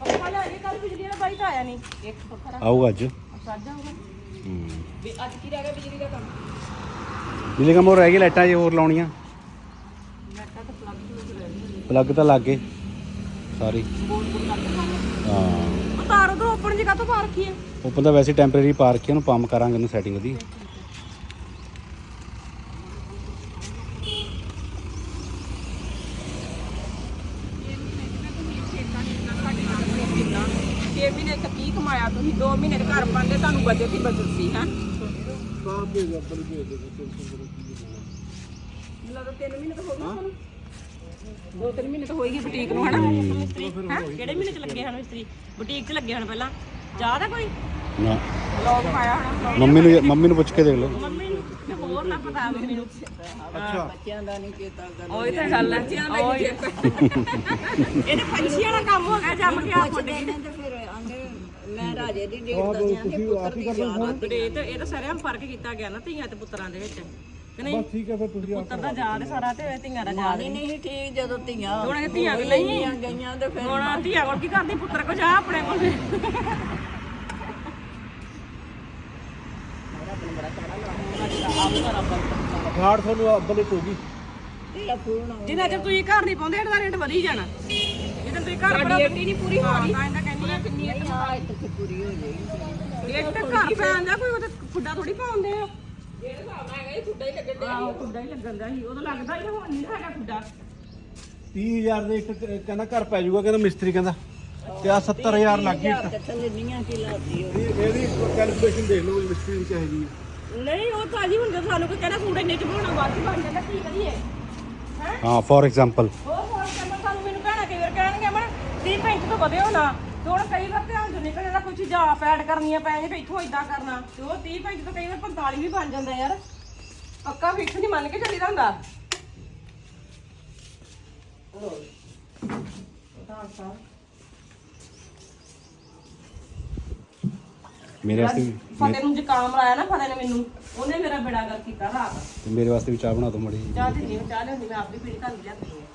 ਪੱਖਾ ਲੈ ਕੇ ਕੱਲ ਬਿਜਲੀ ਦਾ ਬਾਈ ਤਾਂ ਆਇਆ ਨਹੀਂ ਇੱਕ ਪੱਖਾ ਆਊਗਾ ਅੱਜ ਸੱਜ ਜਾਊਗਾ ਹੂੰ। ਵੀ ਅੱਜ ਕੀ ਰਹਿ ਗਿਆ ਬਿਜਲੀ ਦਾ ਕੰਮ? ਜਿਹੜੇ ਕੰਮ ਹੋਰ ਰਹਿ ਗਏ ਲਾਈਟਾਂ ਜੇ ਹੋਰ ਲਾਉਣੀਆਂ। ਪਲੱਗ ਤਾਂ ਲੱਗ ਗਏ। ਸਾਰੀ ਹਾਂ। ਉਹ ਤਾਰ ਉਧਰ ਓਪਨ ਜਗ੍ਹਾ ਤੋਂ ਪਾ ਰੱਖੀ ਹੈ? ਓਪਨ ਤਾਂ ਵੈਸੇ ਟੈਂਪਰੇਰੀ ਪਾ ਰੱਖੀ ਉਹਨੂੰ ਪੰਪ ਕਰਾਂਗੇ ਉਹਨੂੰ ਸੈਟਿੰਗ ਉਹਦੀ ਛੇ ਮਹੀਨੇ ਤੱਕ ਕੀ ਕਮਾਇਆ ਤੁਸੀਂ 2 ਮਹੀਨੇ ਦੇ ਘਰ ਪਾਉਂਦੇ ਤੁਹਾਨੂੰ ਬਜਟ ਹੀ ਬਜਟ ਸੀ ਹੈ ਲੱਗਦਾ 3 ਮਹੀਨੇ ਤਾਂ ਹੋ ਗਏ ਤੁਹਾਨੂੰ ਦੋ ਤਿੰਨ ਮਹੀਨੇ ਤਾਂ ਹੋਏਗੀ ਬੁਟੀਕ ਨੂੰ ਹਨਾ? ਮਿਸਤਰੀ ਹਾਂ? ਕਿਹੜੇ ਮਹੀਨੇ ਚ ਲੱਗੇ ਹਨ ਮਿਸਤਰੀ ਬੁਟੀਕ ਚ ਲੱਗੇ ਹਨ ਪਹਿਲਾਂ? ਯਾਦ ਆ ਕੋਈ? ਨਾ। ਲੋਕ ਪਾਇਆ ਹੋਣਾ। ਮੰਮੀ ਨੂੰ ਮੰਮੀ ਨੂੰ ਪੁੱਛ ਕੇ ਦੇਖ ਲਓ। ਮੰਮੀ ਨੂੰ ਤੇ ਹੋਰ ਨਾ ਪਤਾ ਮੰਮੀ ਨੂੰ। ਬੱਚਿਆਂ ਦਾ ਨਹੀਂ ਚੇਤਾ ਕਰਨਾ ਉਹ ਤਾਂ ਗੱਲ ਹੈ ਇਹਦੇ ਪੰਛੀ ਵਾਲਾ ਕੰਮ ਹੋ ਗਿਆ ਜੰਮ ਕੇ ਆ ਫੁੱਟ ਪੁੱਛਦੇ ਨੇ ਤੇ ਫਿਰ ਮੈਂ ਰਾਜੇ ਦੀ ਡੇਟ ਦੱਸਿਆ ਕਿ ਪੁੱਤਰ ਦੀ ਯਾਦ ਗਏ ਤੇ ਇਹ ਤਾਂ ਸਾਰਿਆਂ ਫ਼ਰਕ ਕੀਤਾ ਗਿਆ ਨਾ ਧੀਆਂ ਤੇ ਪੁੱਤਰਾਂ ਦੇ ਵਿੱਚ। ਕਿ ਨਹੀਂ? ਠੀਕ ਹੈ ਫਿਰ ਤੁਸੀਂ ਪੁੱਤਰ ਦਾ ਯਾਦ ਸਾਰਾ ਤੇ ਧੀਆਂ ਦਾ ਯਾਦ। ਨਹੀਂ ਨਹੀਂ ਠੀਕ ਜਦੋਂ ਧੀਆਂ ਹੁਣ ਇਹ ਧੀਆਂ ਵੀ ਨਹੀਂ। ਧੀਆਂ ਗਈਆਂ ਤੇ ਫਿਰ ਹੁਣ ਧੀਆਂ ਕੋਲ ਕੀ ਕਰਦੀ? ਪੁੱਤਰ ਕੋ ਜਾ ਆਪਣੇ ਕੋਲ। ਘਾੜ ਤੁਹਾਨੂੰ ਅੱਬਲ ਇੱਕ ਹੋਗੀ ਤੇਰਾ ਪੂਰਨ ਜਿੰਨਾ ਚਿਰ ਤੁਸੀਂ ਘਰ ਨਹੀਂ ਪਾਉਂਦੇ ਇਹਦਾ ਰੇਟ ਵਧੀ ਜਾਣਾ। ਜਦੋਂ ਤੁਸੀਂ ਘਰ ਬਣਾ ਨਹੀਂ ਪੂਰੀ ਹੋ ਰਹੀ ਤਾਂ ਹੈ ਪੂਰੀ ਹੋ ਜਾਏਗੀ ਇੱਕ ਤਾਂ ਘਰ ਪੈਂਦਾ ਕੋਈ ਉਹਦੇ ਖੁੱਡਾ ਥੋੜੀ ਪਾਉਂਦੇ ਆ। ਜਿਹੜੇ ਨਾਲ ਹੈਗਾ ਇਹ ਖੁੱਡਾ ਹੀ ਲੱਗਣ ਆਹੋ ਖੁੱਡਾ ਹੀ ਲੱਗਣ ਦਾ ਸੀ। ਉਦੋਂ ਲੱਗਦਾ ਹੀ ਹੁਣ ਨਹੀਂ ਹੈਗਾ ਖੁੱਡਾ 30000 ਦੇ ਇੱਕ ਕ- ਕਹਿੰਦਾ ਘਰ ਪੈ ਜਾਊਗਾ ਕਹਿੰਦਾ ਮਿਸਤਰੀ ਕਹਿੰਦਾ। ਤੇ ਆ 70000 ਲੱਗ ਗਈ ਤੇ ਥੱਲੇ ਨੀਆਂ ਕੀ ਲਾਤੀ ਉਹ ਇਹ- ਇਹਦੀ ਕੈਲਕੂਲੇਸ਼ਨ ਦੇਖ ਲਓ ਮਿਸਤਰੀ ਦੀ ਕਿਹੋ ਜੀ। ਨਹੀਂ ਉਹ ਤਾਂ ਜੀ ਹੁਣ ਜੇ ਸਾਨੂੰ ਕੋਈ ਕਹਿੰਦਾ ਸੂਟ ਇੰਨੇ ਚ ਬਣਾਉਣਾ ਬਾਅਦ ਚ ਬਣ ਜਾਂਦਾ ਕੀ ਕਰੀਏ? ਹੈ? ਹਾਂ ਫੋਰ ਐਗਜ਼ਾਮਪਲ ਉਹ ਫੋਨ ਕਰਨਾ ਸਾਨੂੰ ਮੈਨੂੰ ਕਹਿਣਾ ਕਈ ਵਾਰ ਕਹਿਣਗੇ ਮਨ 30 35 ਤੋਂ ਵਧਿਓ ਨਾ ਤੇ ਹੁਣ ਕਈ ਵਾਰ ਧਿਆਨ ਚੋਂ ਨਿਕਲ ਜਾਂਦਾ ਕੁਝ ਚੀਜ਼ਾਂ ਆਪ ਐਡ ਕਰਨੀਆਂ ਪੈ ਜਾਂਦੀਆਂ ਵੀ ਇੱਥੋਂ ਇਦਾਂ ਕਰਨਾ। ਤੇ ਉਹ 30 35 ਤੋਂ ਕਈ ਵਾਰ 45 ਵੀ ਬਣ ਜਾਂਦਾ ਯਾਰ। ਪੱਕਾ ਫਿਕਸ ਨਹੀਂ ਮੰਨ ਕੇ ਚੱਲੀਦਾ ਹੁੰਦਾ। ਮੇਰੇ ਵਾਸਤੇ ਵੀ ਫਤਿਹ ਨੂੰ ਜ਼ੁਕਾਮ ਲਾਇਆ ਨਾ ਫਤਿਹ ਨੇ ਮੈਨੂੰ। ਉਹਨੇ ਮੇਰਾ ਬੇੜਾ ਕਰ ਕੀਤਾ ਰਾਤ। ਮੇਰੇ ਵਾਸਤੇ ਵੀ ਚਾਹ ਬਣਾ ਦਿਓ ਮੜੀ ਚਾਹ ਦਿੰਦੀ ਹਾਂ ਚਾਹ ਲਿਆਉਂਦੀ ਮੈਂ ਆਪ ਵੀ ਪੀਣੀ ਤੁਹਾਨੂੰ ਲਿਆਉਂਦੀ ਹਾਂ।